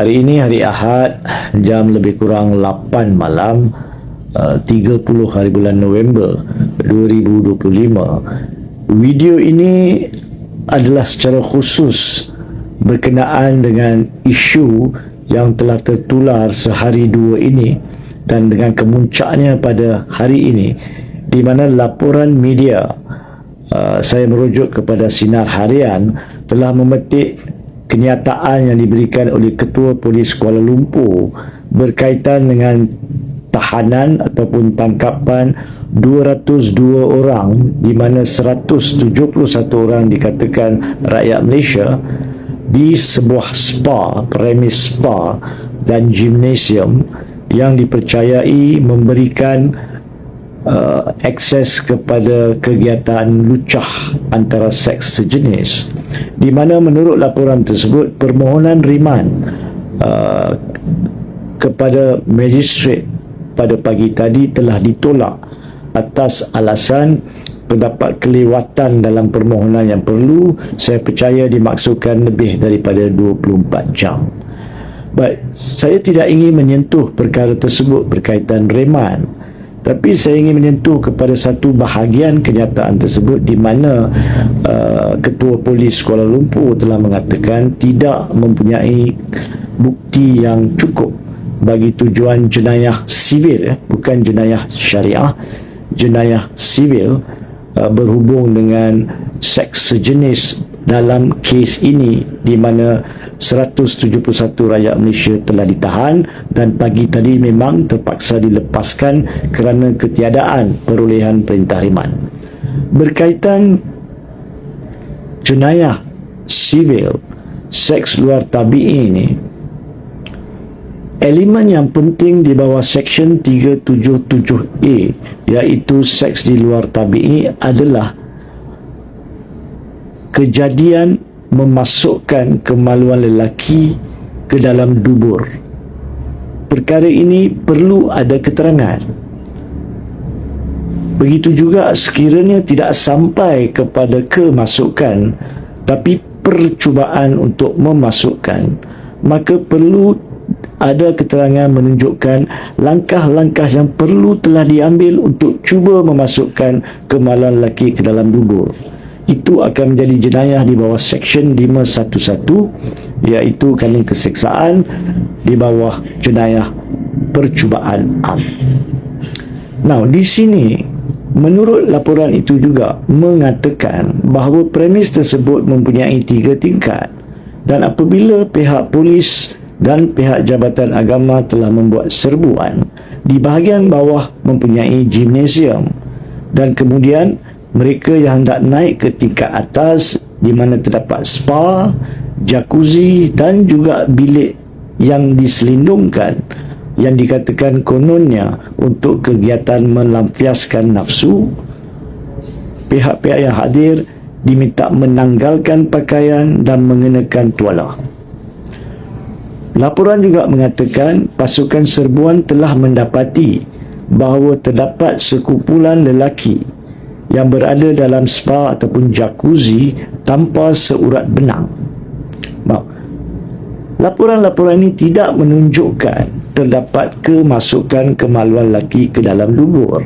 Hari ini hari Ahad jam lebih kurang 8 malam uh, 30 hari bulan November 2025. Video ini adalah secara khusus berkenaan dengan isu yang telah tertular sehari dua ini dan dengan kemuncaknya pada hari ini di mana laporan media uh, saya merujuk kepada Sinar Harian telah memetik kenyataan yang diberikan oleh Ketua Polis Kuala Lumpur berkaitan dengan tahanan ataupun tangkapan 202 orang di mana 171 orang dikatakan rakyat Malaysia di sebuah spa, premis spa dan gymnasium yang dipercayai memberikan uh, akses kepada kegiatan lucah antara seks sejenis. Di mana menurut laporan tersebut permohonan riman uh, kepada magistrat pada pagi tadi telah ditolak atas alasan terdapat kelewatan dalam permohonan yang perlu. Saya percaya dimaksudkan lebih daripada 24 jam. But saya tidak ingin menyentuh perkara tersebut berkaitan reman tapi saya ingin menyentuh kepada satu bahagian kenyataan tersebut di mana uh, ketua polis Kuala Lumpur telah mengatakan tidak mempunyai bukti yang cukup bagi tujuan jenayah sivil ya, bukan jenayah syariah. Jenayah sivil uh, berhubung dengan seks sejenis dalam kes ini di mana 171 rakyat Malaysia telah ditahan dan pagi tadi memang terpaksa dilepaskan kerana ketiadaan perolehan perintah riman. Berkaitan jenayah sivil seks luar tabi'i ini elemen yang penting di bawah seksyen 377A iaitu seks di luar tabi'i adalah kejadian memasukkan kemaluan lelaki ke dalam dubur. Perkara ini perlu ada keterangan. Begitu juga sekiranya tidak sampai kepada kemasukan tapi percubaan untuk memasukkan maka perlu ada keterangan menunjukkan langkah-langkah yang perlu telah diambil untuk cuba memasukkan kemaluan lelaki ke dalam dubur itu akan menjadi jenayah di bawah Seksyen 511 iaitu kandung keseksaan di bawah jenayah percubaan am. Now, di sini menurut laporan itu juga mengatakan bahawa premis tersebut mempunyai tiga tingkat dan apabila pihak polis dan pihak Jabatan Agama telah membuat serbuan di bahagian bawah mempunyai gimnasium dan kemudian mereka yang hendak naik ke tingkat atas di mana terdapat spa, jacuzzi dan juga bilik yang diselindungkan yang dikatakan kononnya untuk kegiatan melampiaskan nafsu. Pihak-pihak yang hadir diminta menanggalkan pakaian dan mengenakan tuala. Laporan juga mengatakan pasukan serbuan telah mendapati bahawa terdapat sekumpulan lelaki yang berada dalam spa ataupun jacuzzi tanpa seurat benang. Laporan-laporan ini tidak menunjukkan terdapat kemasukan kemaluan lelaki ke dalam dubur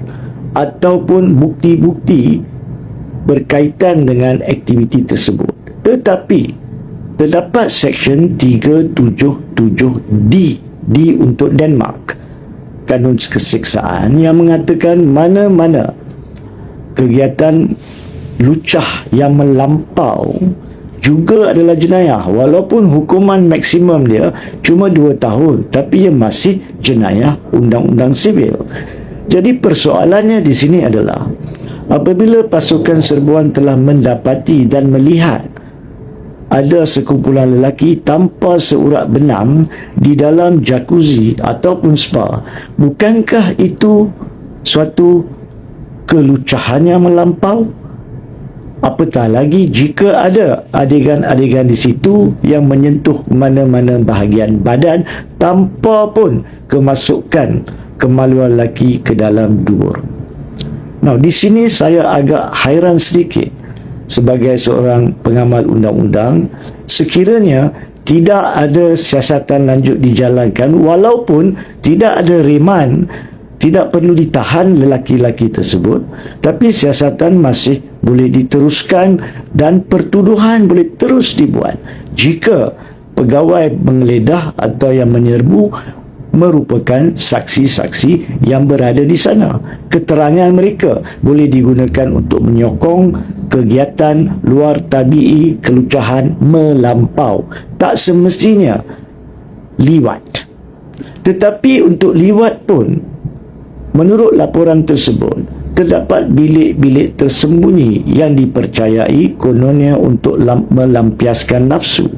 ataupun bukti-bukti berkaitan dengan aktiviti tersebut. Tetapi terdapat seksyen 377D D untuk Denmark kanun keseksaan yang mengatakan mana-mana kegiatan lucah yang melampau juga adalah jenayah. Walaupun hukuman maksimum dia cuma 2 tahun tapi ia masih jenayah undang-undang sivil. Jadi persoalannya di sini adalah apabila pasukan serbuan telah mendapati dan melihat ada sekumpulan lelaki tanpa seurat benang di dalam jacuzzi ataupun spa bukankah itu suatu kelucahan yang melampau apatah lagi jika ada adegan-adegan di situ yang menyentuh mana-mana bahagian badan tanpa pun kemasukan kemaluan lelaki ke dalam dubur. Nah, di sini saya agak hairan sedikit sebagai seorang pengamal undang-undang sekiranya tidak ada siasatan lanjut dijalankan walaupun tidak ada reman tidak perlu ditahan lelaki-lelaki tersebut tapi siasatan masih boleh diteruskan dan pertuduhan boleh terus dibuat jika pegawai menggeledah atau yang menyerbu merupakan saksi-saksi yang berada di sana. Keterangan mereka boleh digunakan untuk menyokong kegiatan luar tabii kelucahan melampau. Tak semestinya liwat. Tetapi untuk liwat pun, menurut laporan tersebut, terdapat bilik-bilik tersembunyi yang dipercayai kononnya untuk melampiaskan nafsu.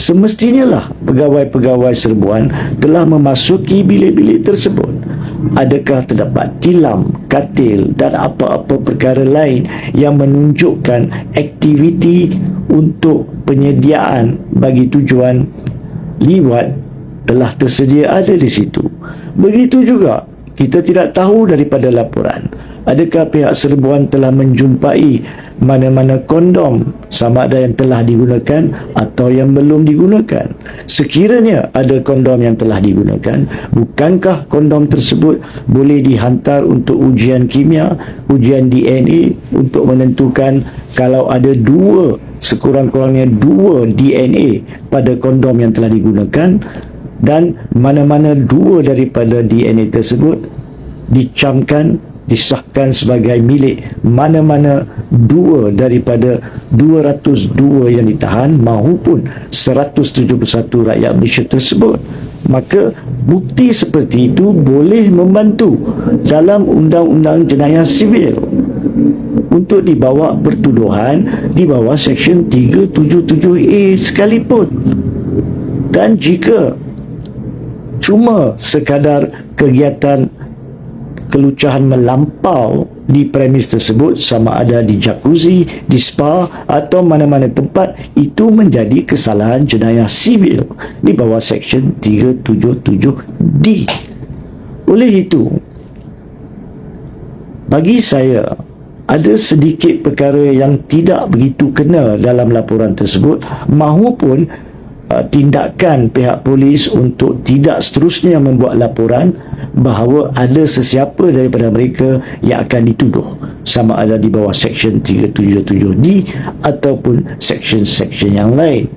Semestinya lah pegawai-pegawai serbuan telah memasuki bilik-bilik tersebut. Adakah terdapat tilam, katil dan apa-apa perkara lain yang menunjukkan aktiviti untuk penyediaan bagi tujuan liwat telah tersedia ada di situ. Begitu juga kita tidak tahu daripada laporan. Adakah pihak serbuan telah menjumpai mana-mana kondom sama ada yang telah digunakan atau yang belum digunakan? Sekiranya ada kondom yang telah digunakan bukankah kondom tersebut boleh dihantar untuk ujian kimia ujian DNA untuk menentukan kalau ada dua sekurang-kurangnya dua DNA pada kondom yang telah digunakan dan mana-mana dua daripada DNA tersebut dicamkan disahkan sebagai milik mana-mana dua daripada 202 yang ditahan maupun 171 rakyat Malaysia tersebut. Maka bukti seperti itu boleh membantu dalam undang-undang jenayah sivil untuk dibawa pertuduhan di bawah seksyen 377A sekalipun. Dan jika cuma sekadar kegiatan kelucahan melampau di premis tersebut sama ada di jacuzzi, di spa atau mana-mana tempat itu menjadi kesalahan jenayah sivil di bawah seksyen 377D. Oleh itu, bagi saya ada sedikit perkara yang tidak begitu kena dalam laporan tersebut mahupun tindakan pihak polis untuk tidak seterusnya membuat laporan bahawa ada sesiapa daripada mereka yang akan dituduh sama ada di bawah seksyen 377D ataupun seksyen-seksyen yang lain.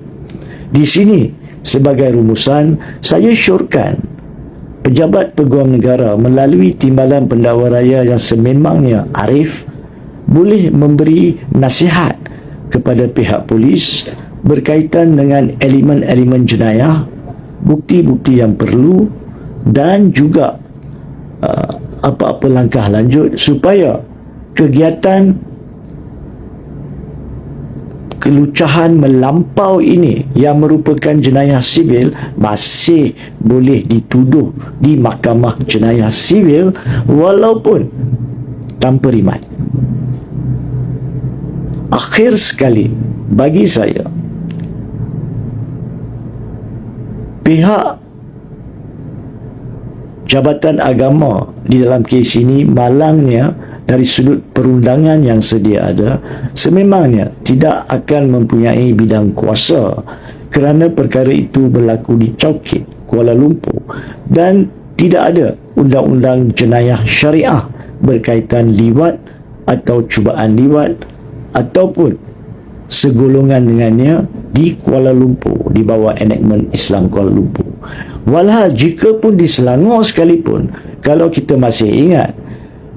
Di sini sebagai rumusan saya syorkan pejabat peguam negara melalui timbalan pendakwa raya yang sememangnya arif boleh memberi nasihat kepada pihak polis berkaitan dengan elemen-elemen jenayah, bukti-bukti yang perlu dan juga uh, apa-apa langkah lanjut supaya kegiatan kelucahan melampau ini yang merupakan jenayah sivil masih boleh dituduh di mahkamah jenayah sivil walaupun tanpa rimat. Akhir sekali bagi saya pihak Jabatan Agama di dalam kes ini malangnya dari sudut perundangan yang sedia ada sememangnya tidak akan mempunyai bidang kuasa kerana perkara itu berlaku di Chowkit, Kuala Lumpur dan tidak ada undang-undang jenayah syariah berkaitan liwat atau cubaan liwat ataupun segolongan dengannya di Kuala Lumpur di bawah enactment Islam Kuala Lumpur. Walhal jika pun di Selangor sekalipun kalau kita masih ingat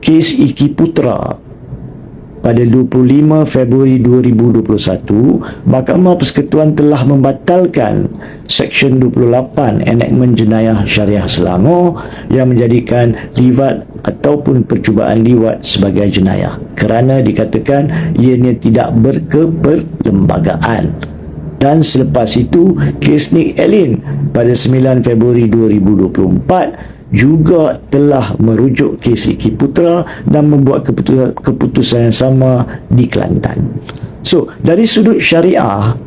kes Iki Putra pada 25 Februari 2021 Mahkamah Persekutuan telah membatalkan Seksyen 28 Enactment Jenayah Syariah Selangor yang menjadikan liwat ataupun percubaan liwat sebagai jenayah kerana dikatakan ianya tidak berkeperlembagaan dan selepas itu kes Nick Elin pada 9 Februari 2024 juga telah merujuk kes Iki Putra dan membuat keputusan, keputusan yang sama di Kelantan. So, dari sudut syariah,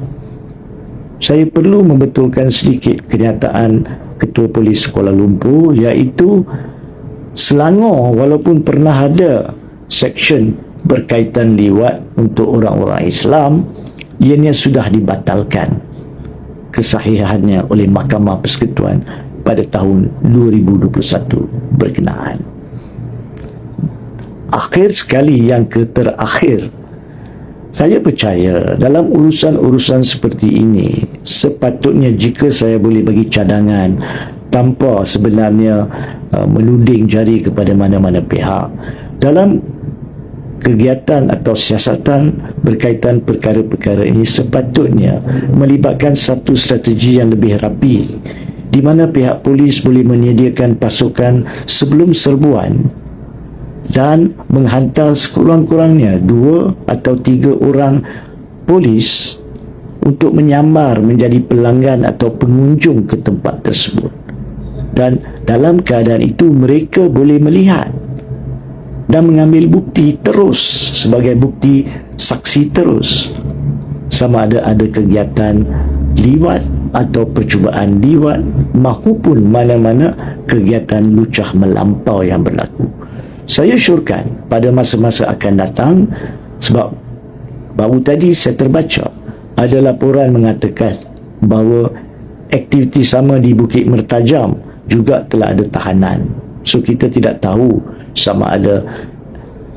saya perlu membetulkan sedikit kenyataan Ketua Polis Kuala Lumpur iaitu Selangor walaupun pernah ada seksyen berkaitan liwat untuk orang-orang Islam ianya sudah dibatalkan kesahihannya oleh Mahkamah Persekutuan pada tahun 2021 berkenaan. Akhir sekali yang keterakhir saya percaya dalam urusan-urusan seperti ini sepatutnya jika saya boleh bagi cadangan tanpa sebenarnya uh, menuding jari kepada mana-mana pihak dalam kegiatan atau siasatan berkaitan perkara-perkara ini sepatutnya melibatkan satu strategi yang lebih rapi di mana pihak polis boleh menyediakan pasukan sebelum serbuan dan menghantar sekurang-kurangnya dua atau tiga orang polis untuk menyamar menjadi pelanggan atau pengunjung ke tempat tersebut. Dan dalam keadaan itu mereka boleh melihat dan mengambil bukti terus sebagai bukti saksi terus. Sama ada ada kegiatan liwat atau percubaan liwat maupun mana-mana kegiatan lucah melampau yang berlaku. Saya syurkan pada masa-masa akan datang sebab baru tadi saya terbaca ada laporan mengatakan bahawa aktiviti sama di Bukit Mertajam juga telah ada tahanan. So kita tidak tahu sama ada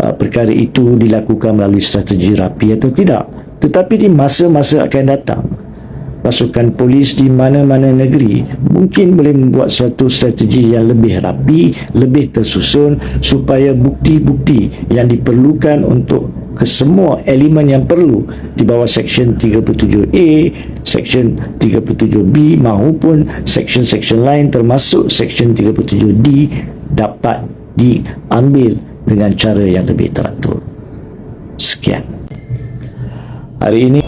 uh, perkara itu dilakukan melalui strategi rapi atau tidak. Tetapi di masa-masa akan datang pasukan polis di mana-mana negeri mungkin boleh membuat suatu strategi yang lebih rapi, lebih tersusun supaya bukti-bukti yang diperlukan untuk kesemua elemen yang perlu di bawah Seksyen 37A, Seksyen 37B maupun Seksyen-Seksyen lain termasuk Seksyen 37D dapat diambil dengan cara yang lebih teratur. Sekian. Hari ini